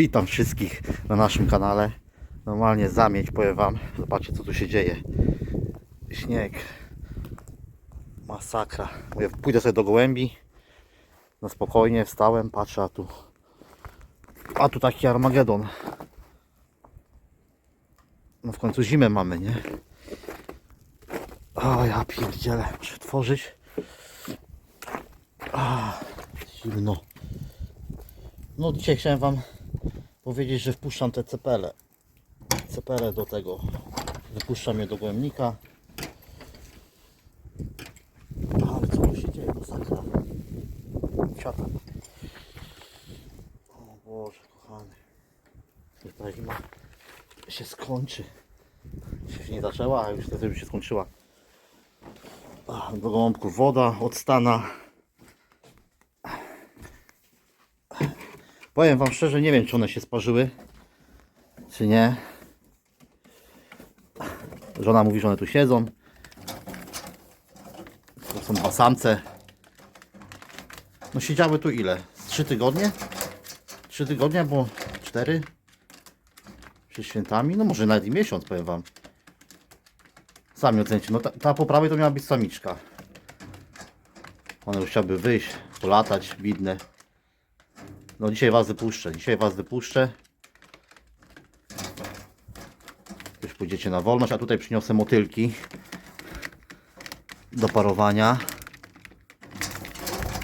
Witam wszystkich na naszym kanale. Normalnie zamieć, powiem wam. Zobaczcie co tu się dzieje. Śnieg. Masakra. Mówię, pójdę sobie do gołębi. Na spokojnie wstałem, patrzę, a tu. A tu taki Armagedon. No w końcu zimę mamy, nie? O ja pierdzielę. Muszę tworzyć. A, zimno. No dzisiaj chciałem wam powiedzieć, że wpuszczam te cepele. Cepele do tego. Wypuszczam je do głębnika. Ale co tu się dzieje? Masakra. Siata. O Boże, kochany. Niech ta zima się skończy. Się nie zaczęła, a już już się skończyła. Do gołąbków woda od stana. Powiem Wam szczerze, nie wiem czy one się sparzyły, czy nie. Żona mówi, że one tu siedzą. To są dwa samce. No siedziały tu ile? Trzy tygodnie? Trzy tygodnie, bo cztery? Przed świętami? No może nawet i miesiąc, powiem Wam. Sami ocencie. No ta, ta po prawej to miała być samiczka. One już chciały wyjść, polatać, widne. No dzisiaj was wypuszczę, dzisiaj was wypuszczę. Już pójdziecie na wolność, a tutaj przyniosę motylki do parowania.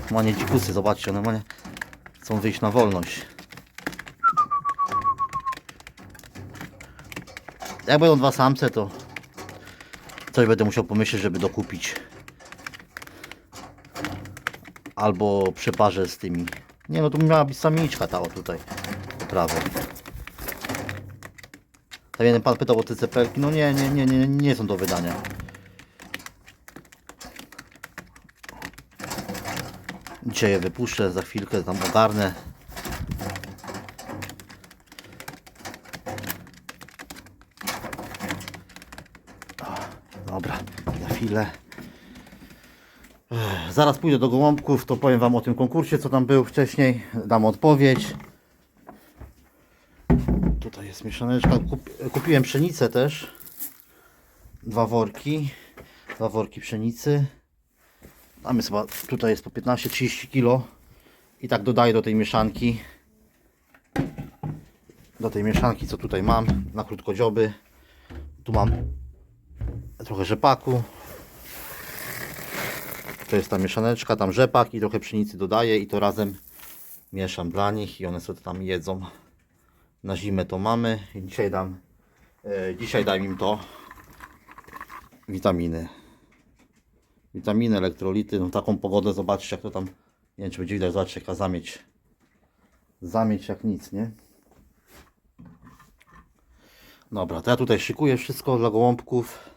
Normalnie dzikusy, zobaczcie, normalnie chcą wyjść na wolność. Jak będą dwa samce, to coś będę musiał pomyśleć, żeby dokupić. Albo przeparzę z tymi. Nie no, tu miała być samiczka ta o tutaj. Po prawej. Tak jeden pan pytał o te cepelki. No nie, nie, nie, nie, nie są do wydania. Dzisiaj je wypuszczę, za chwilkę tam ogarnę. Dobra, za chwilę. Zaraz pójdę do gołąbków, to powiem Wam o tym konkursie, co tam był wcześniej. Dam odpowiedź. Tutaj jest mieszaneczka. Kup, kupiłem pszenicę też. Dwa worki. Dwa worki pszenicy. Tam jest chyba, tutaj jest po 15-30 kg. I tak dodaję do tej mieszanki. Do tej mieszanki, co tutaj mam na krótkodzioby. Tu mam trochę rzepaku. To jest ta mieszaneczka, tam rzepak i trochę pszenicy dodaję i to razem mieszam dla nich i one sobie tam jedzą. Na zimę to mamy i dzisiaj dam e, dzisiaj dam im to witaminy. Witaminy, elektrolity, no taką pogodę zobaczcie jak to tam, nie wiem czy będzie widać, zobaczcie jaka zamieć. Zamieć jak nic, nie? Dobra, to ja tutaj szykuję wszystko dla gołąbków.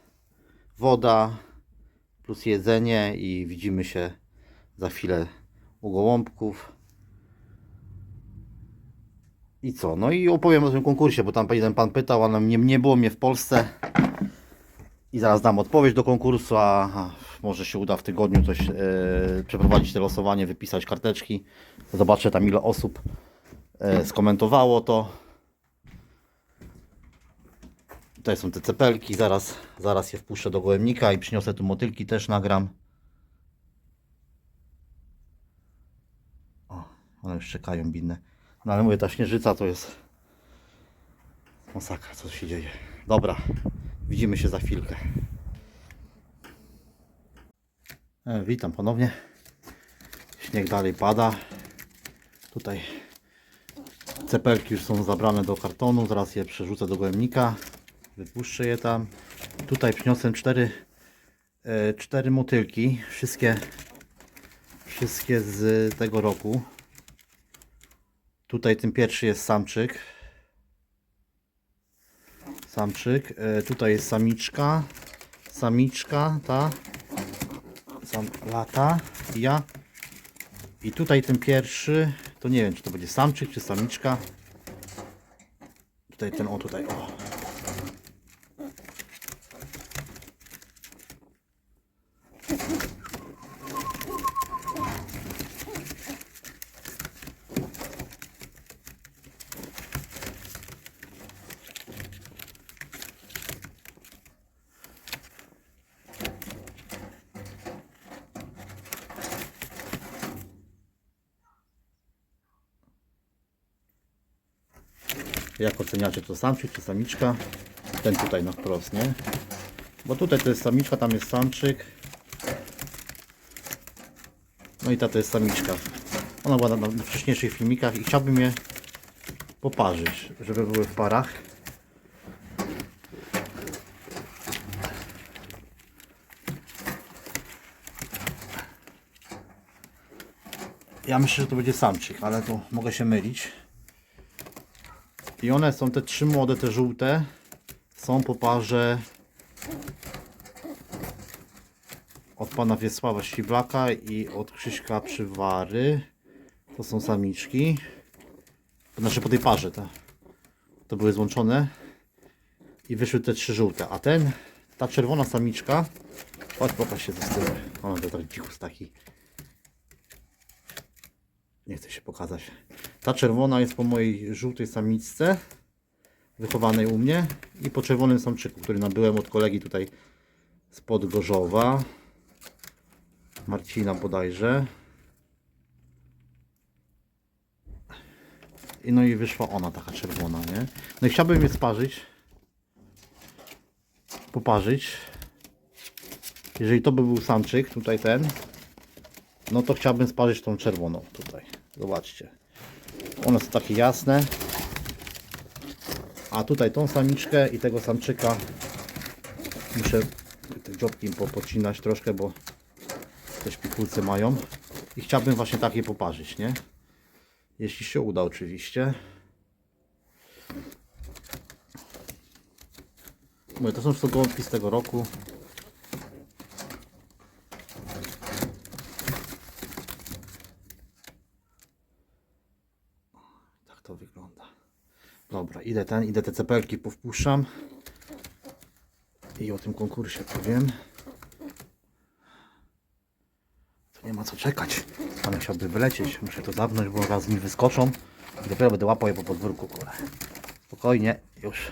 Woda, plus jedzenie i widzimy się za chwilę u gołąbków. I co? No i opowiem o tym konkursie, bo tam jeden pan pytał, ale nie, nie było mnie w Polsce. I zaraz dam odpowiedź do konkursu, a może się uda w tygodniu coś e, przeprowadzić te losowanie, wypisać karteczki. Zobaczę tam ile osób e, skomentowało to. Tutaj są te cepelki, zaraz, zaraz je wpuszczę do gołębnika i przyniosę tu motylki, też nagram. O, one już czekają binne. No ale mówię, ta śnieżyca to jest masakra, co się dzieje. Dobra, widzimy się za chwilkę. E, witam ponownie. Śnieg dalej pada. Tutaj cepelki już są zabrane do kartonu, zaraz je przerzucę do gołębnika. Wypuszczę je tam. Tutaj przyniosłem cztery, e, cztery motylki. Wszystkie, wszystkie z tego roku. Tutaj ten pierwszy jest samczyk. Samczyk. E, tutaj jest samiczka. Samiczka, ta. Sam lata. Ja. I tutaj ten pierwszy, to nie wiem, czy to będzie samczyk, czy samiczka. Tutaj ten, o tutaj, o. Jak oceniacie to samczyk czy samiczka? Ten tutaj na wprost, nie? Bo tutaj to jest samiczka, tam jest samczyk. No i ta to jest samiczka. Ona była na, na, wcześniejszych filmikach i chciałbym je poparzyć, żeby były w parach. Ja myślę, że to będzie samczyk, ale to mogę się mylić. I one są te trzy młode, te żółte. Są po parze od pana Wiesława Ściblaka i od Krzyśka Przywary. To są samiczki. Znaczy po tej parze to, to były złączone. I wyszły te trzy żółte. A ten, ta czerwona samiczka. Chodź popatrz się ze tyłu. Ona to tak dzikus taki. Nie chcę się pokazać. Ta czerwona jest po mojej żółtej samiczce. Wychowanej u mnie. I po czerwonym samczyku, który nabyłem od kolegi tutaj spod Gorzowa. Marcina bodajże. I no i wyszła ona taka czerwona, nie? No i chciałbym je sparzyć. Poparzyć. Jeżeli to by był samczyk, tutaj ten, no to chciałbym sparzyć tą czerwoną tutaj. Zobaczcie. One są takie jasne. A tutaj tą samiczkę i tego samczyka muszę te dziobki im popocinać troszkę, bo te szpikulce mają. I chciałbym właśnie takie poparzyć, nie? Jeśli się uda oczywiście. Mówię, to są wszystko gołąbki z tego roku. Tak to wygląda. Dobra, idę ten, idę te cepelki powpuszczam. I o tym konkursie powiem. To nie ma co czekać. Pan chciałby wylecieć. Muszę to zamknąć, bo raz mi wyskoczą. I dopiero będę łapał je po podwórku, kurde. Spokojnie, już.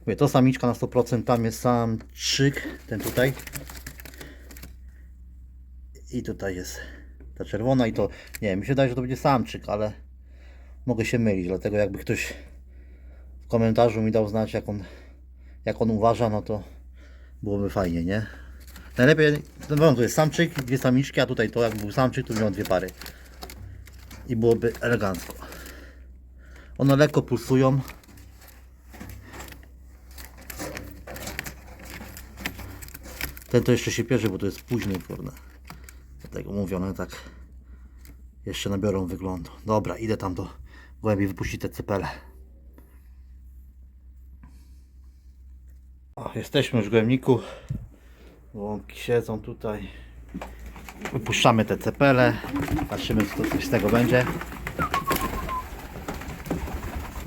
Mówię, to samiczka na 100%, tam jest samczyk, ten tutaj. I tutaj jest ta czerwona i to, nie wiem, mi się wydaje, że to będzie samczyk, ale mogę się mylić, dlatego jakby ktoś komentarzu mi dał znać, jak on, jak on uważa, no to byłoby fajnie, nie? Najlepiej, no wiadomo, to jest samczyk, dwie samiczki, a tutaj to jak był samczyk, to miał dwie pary. I byłoby elegancko. One lekko pulsują. Ten to jeszcze się pierze, bo to jest późny, kurde. Dlatego mówię, one tak jeszcze nabiorą wyglądu. Dobra, idę tam do głębi wypuścić te cepele. Jesteśmy już w głębniku. Łąki siedzą tutaj. Wypuszczamy te cepele. Patrzymy, co coś z tego będzie.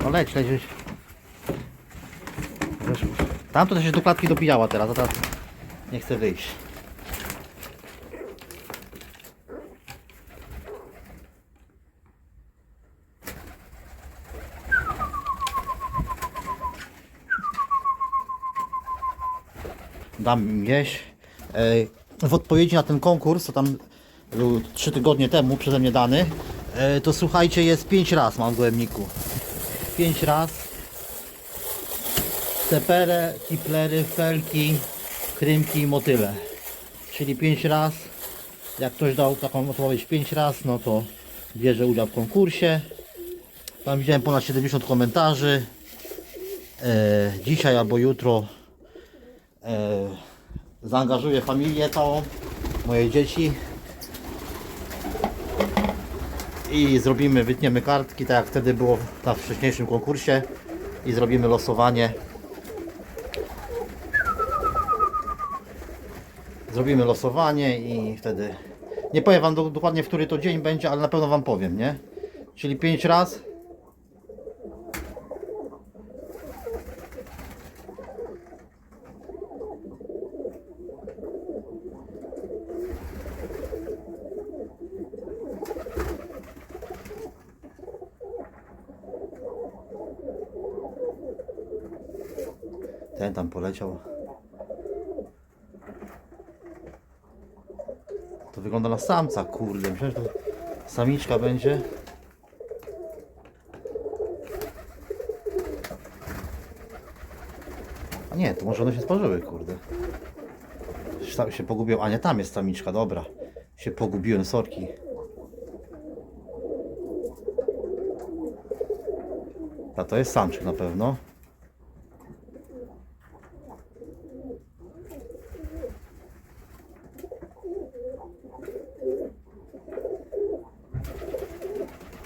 No leć, leć. leć. Tamto też się do klatki dopijała teraz, a teraz nie chce wyjść. Jeść. E, W odpowiedzi na ten konkurs, co tam był 3 tygodnie temu przeze mnie dany, to słuchajcie, jest 5 raz mam w gołębniku. 5 raz. Cepere, tiplery, felki, krymki i motyle. Czyli 5 raz. Jak ktoś dał taką odpowiedź 5 raz, no to bierze udział w konkursie. Tam widziałem ponad 70 komentarzy. Dzisiaj albo jutro zaangażuję familię całą, moje dzieci i zrobimy, wytniemy kartki, tak jak wtedy było na wcześniejszym konkursie i zrobimy losowanie. Zrobimy losowanie i wtedy nie powiem Wam do, dokładnie w który to dzień będzie, ale na pewno Wam powiem, nie? Czyli 5 raz poleciał. To wygląda na samca, kurde. Myślałem, że to samiczka będzie. A nie, to może one się sparzyły, kurde. Tam się pogubiłem. A nie, tam jest samiczka, dobra. Się pogubiłem, sorki. A to jest samczyk na pewno.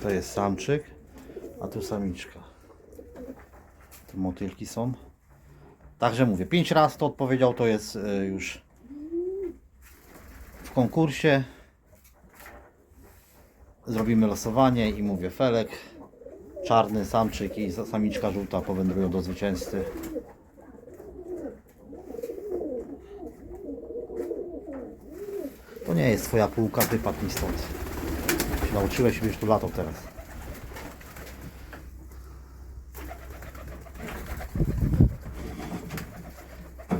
To jest samczyk, a tu samiczka. Tu motylki są. Także mówię, 5 razy to odpowiedział, to jest y, już w konkursie. Zrobimy losowanie i mówię, Felek, czarny samczyk i samiczka żółta powędrują do zwycięzcy. To nie jest twoja półka, wypadł mi stąd. Się nauczyłeś już tu latał teraz.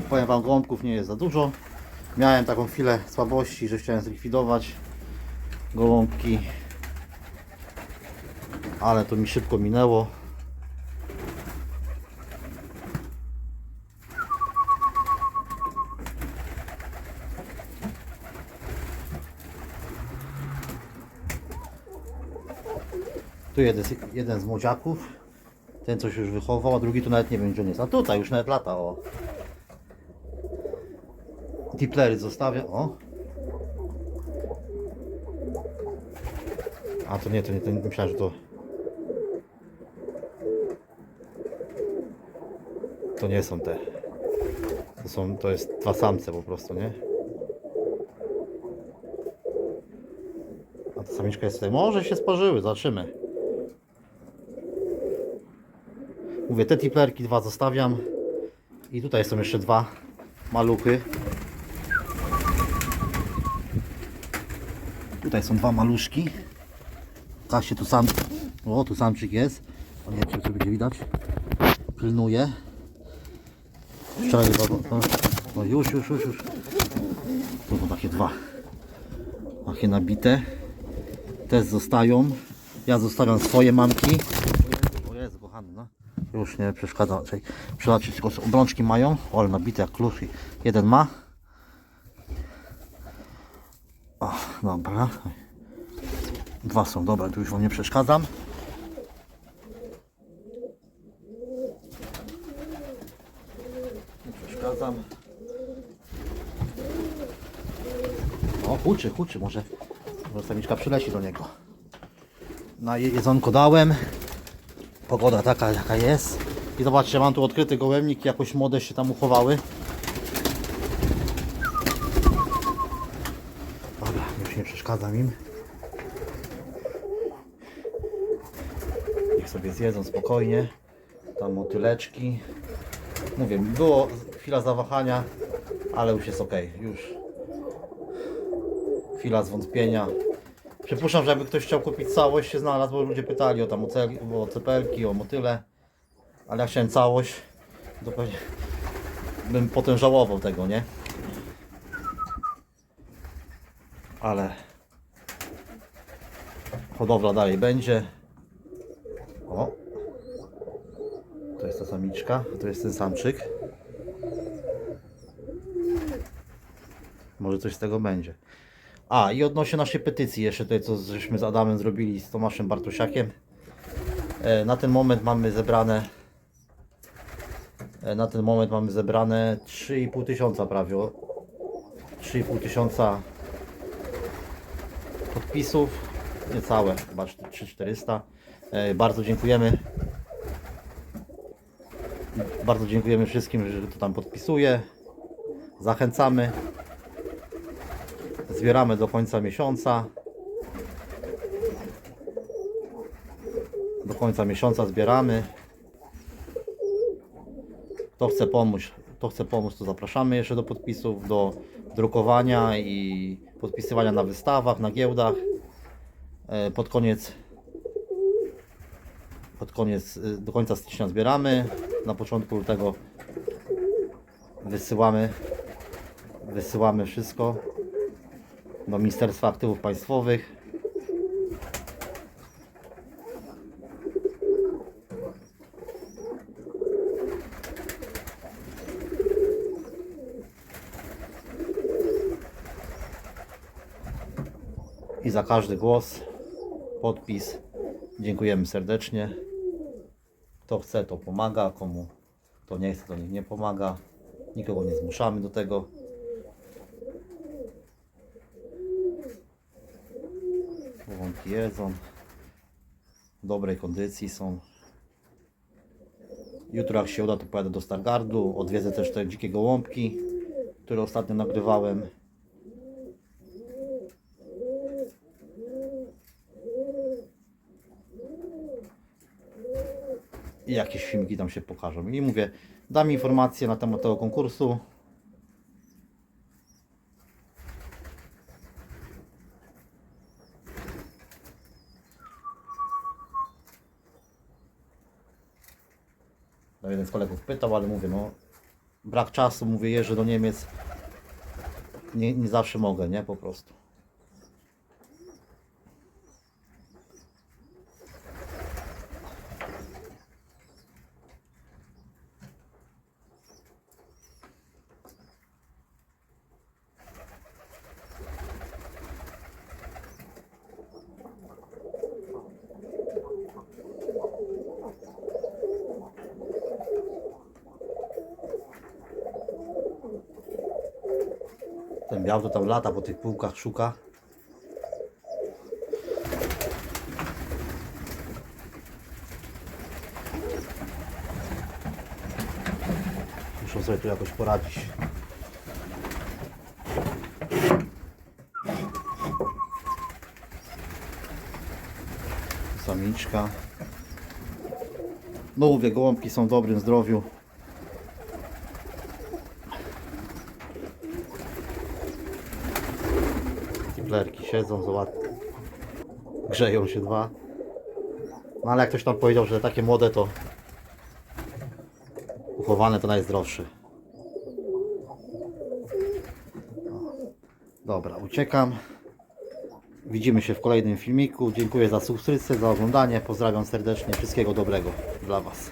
Powiem wam, gołąbków nie jest za dużo. Miałem taką chwilę słabości, że chciałem zlikwidować gołąbki. Ale to mi szybko minęło. Tu jeden, jeden z młodziaków. Ten coś już wychował, a drugi tu nawet nie wiem gdzie on jest. A tutaj już nawet lata, o. Tiplery zostawię, o. A to nie, to nie, to nie myślałem, że to... To nie są te. To są, to jest dwa samce po prostu, nie? A ta samiczka jest tutaj. Może się sparzyły, zobaczymy. Mówię, te tiplerki dwa zostawiam. I tutaj są jeszcze dwa maluchy. Tutaj są dwa maluszki. Kasie tu sam. O, tu samczyk jest. O, nie wiem, czy to będzie widać. Pilnuje. Wczoraj chyba. go- O, no już, już, już, już. Tu są takie dwa. Takie nabite. Te zostają. Ja zostawiam swoje mamki. O Jezu, kochany, no. Już nie przeszkadza. Czekaj, Przylacie tylko obrączki mają. Ale nabite jak klucz. Jeden ma. O, dobra. Dwa są, dobra, tu już wam nie przeszkadzam. Nie przeszkadzam. O, huczy, huczy, może, może samiczka przyleci do niego. Na je- jedzonko dałem. Pogoda taka, jaka jest. I zobaczcie, mam tu odkryty gołębnik, jakoś młode się tam uchowały. Dobra, już nie przeszkadzam im. Niech sobie zjedzą spokojnie. Tam motyleczki. Mówię, było chwila zawahania, ale już jest ok. Już chwila zwątpienia. Przypuszczam, że jakby ktoś chciał kupić całość, się znalazł, bo ludzie pytali o tam o, cel, o cepelki, o motyle. Ale ja chciałem całość, to pewnie bym potem żałował tego, nie? Ale hodowla dalej będzie. O. To jest ta samiczka, to jest ten samczyk. Może coś z tego będzie. A i odnośnie naszej petycji jeszcze tutaj co żeśmy z Adamem zrobili z Tomaszem Bartosiakiem. E, Na ten moment mamy zebrane e, na ten moment mamy zebrane 3,5 tysiąca prawie. o. 3,5 tysiąca podpisów. Niecałe, chyba 3400. E, Bardzo dziękujemy. Bardzo dziękujemy wszystkim, że to tam podpisuje. Zachęcamy. Zbieramy do końca miesiąca. Do końca miesiąca zbieramy. Kto chce pomóc, kto chce pomóc, to zapraszamy jeszcze do podpisów, do drukowania i podpisywania na wystawach, na giełdach. E, Pod koniec pod koniec, y, do końca stycznia zbieramy. Na początku lutego wysyłamy wysyłamy wszystko do Ministerstwa Aktywów Państwowych. I za każdy głos, podpis dziękujemy serdecznie. Kto chce, to pomaga, komu to nie chce, to nie pomaga. Nikogo nie zmuszamy do tego. Jedzą. W dobrej kondycji są. Jutro jak się uda, to pojadę do Stargardu. Odwiedzę też te dzikie gołąbki, które ostatnio nagrywałem. I jakieś filmiki tam się pokażą. I mówię, dam informacje na temat tego konkursu. No jeden z kolegów pytał, ale mówię, no brak czasu, mówię, jeżdżę do Niemiec. Nie, nie zawsze mogę, nie? Po prostu. Ten biał to tam lata po tych półkach, szuka. Muszę sobie tu jakoś poradzić. Samiczka. No mówię, gołąbki są w dobrym zdrowiu. Tiplerki siedzą, zobacz. Grzeją się dwa. No ale jak ktoś tam powiedział, że takie młode to uchowane to najzdrowsze. Dobra, uciekam. Widzimy się w kolejnym filmiku. Dziękuję za subskrypcję, za oglądanie. Pozdrawiam serdecznie. Wszystkiego dobrego dla Was.